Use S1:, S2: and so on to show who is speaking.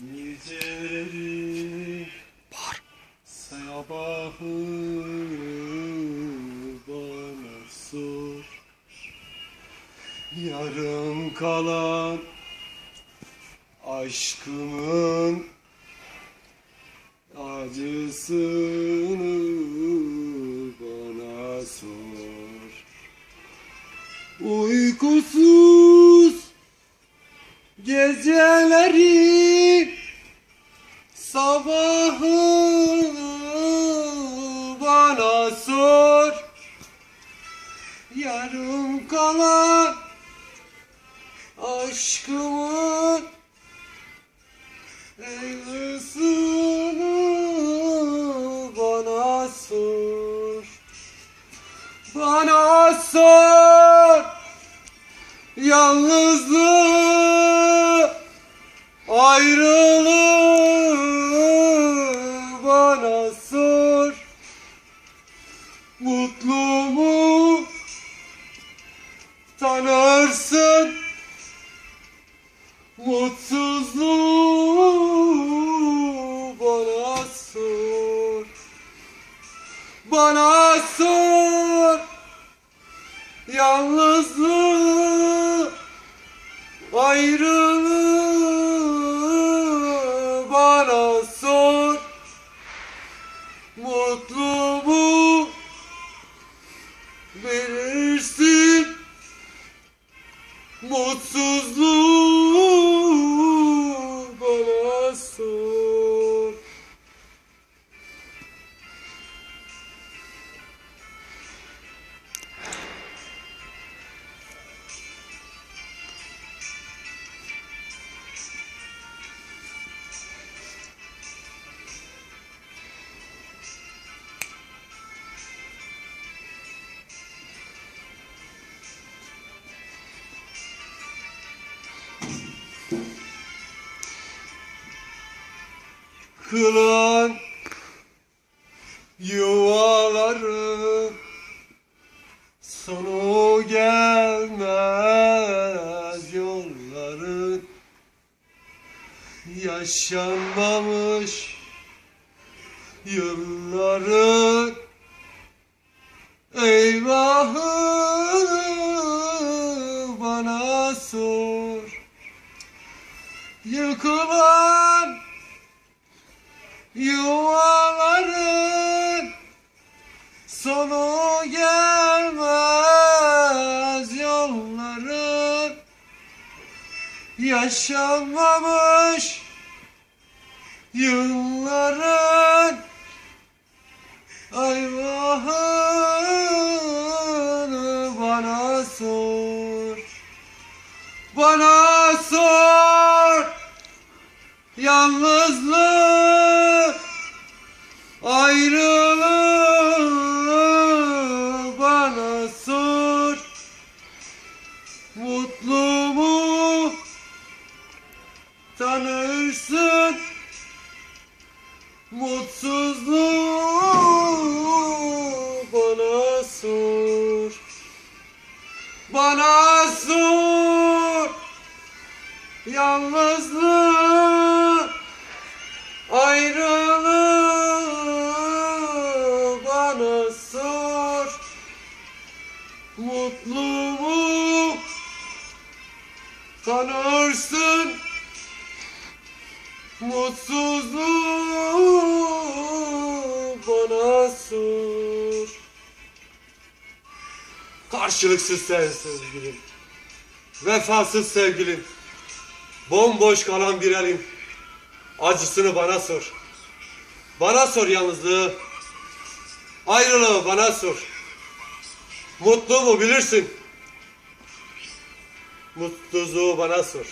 S1: Geceleri
S2: Bağır.
S1: Bana sor Yarım kalan aşkımın acısını bana sor Uykusuz geceleri sabahı bana sor. Yarım kalan aşkımın Eylısını bana sor. Bana sor. Yalnızlığı Mutlu mu tanırsın. Mutsuzluğu bana sor. Bana sor. Yalnızlığı Ayrılığı Mutsuzluğu Kılan yuvaları Sonu gelmez yolların Yaşanmamış yılların Eyvahını bana sor. Yıkılan Yuvaların sonu gelmez yolların. Yaşanmamış yılların ayvahını bana sor. Bana sor. Yalnızlık tanırsın Mutsuzluğu bana sor. Bana sor. Yalnızlık ayrılığı bana sor. Mutlu mu tanırsın Mutsuzluğu bana sor. Karşılıksız sevgilim Vefasız sevgilim. Bomboş kalan bir elim Acısını bana sor. Bana sor yalnızlığı. Ayrılığı bana sor. Mutlu mu bilirsin. Mutsuzluğu bana sor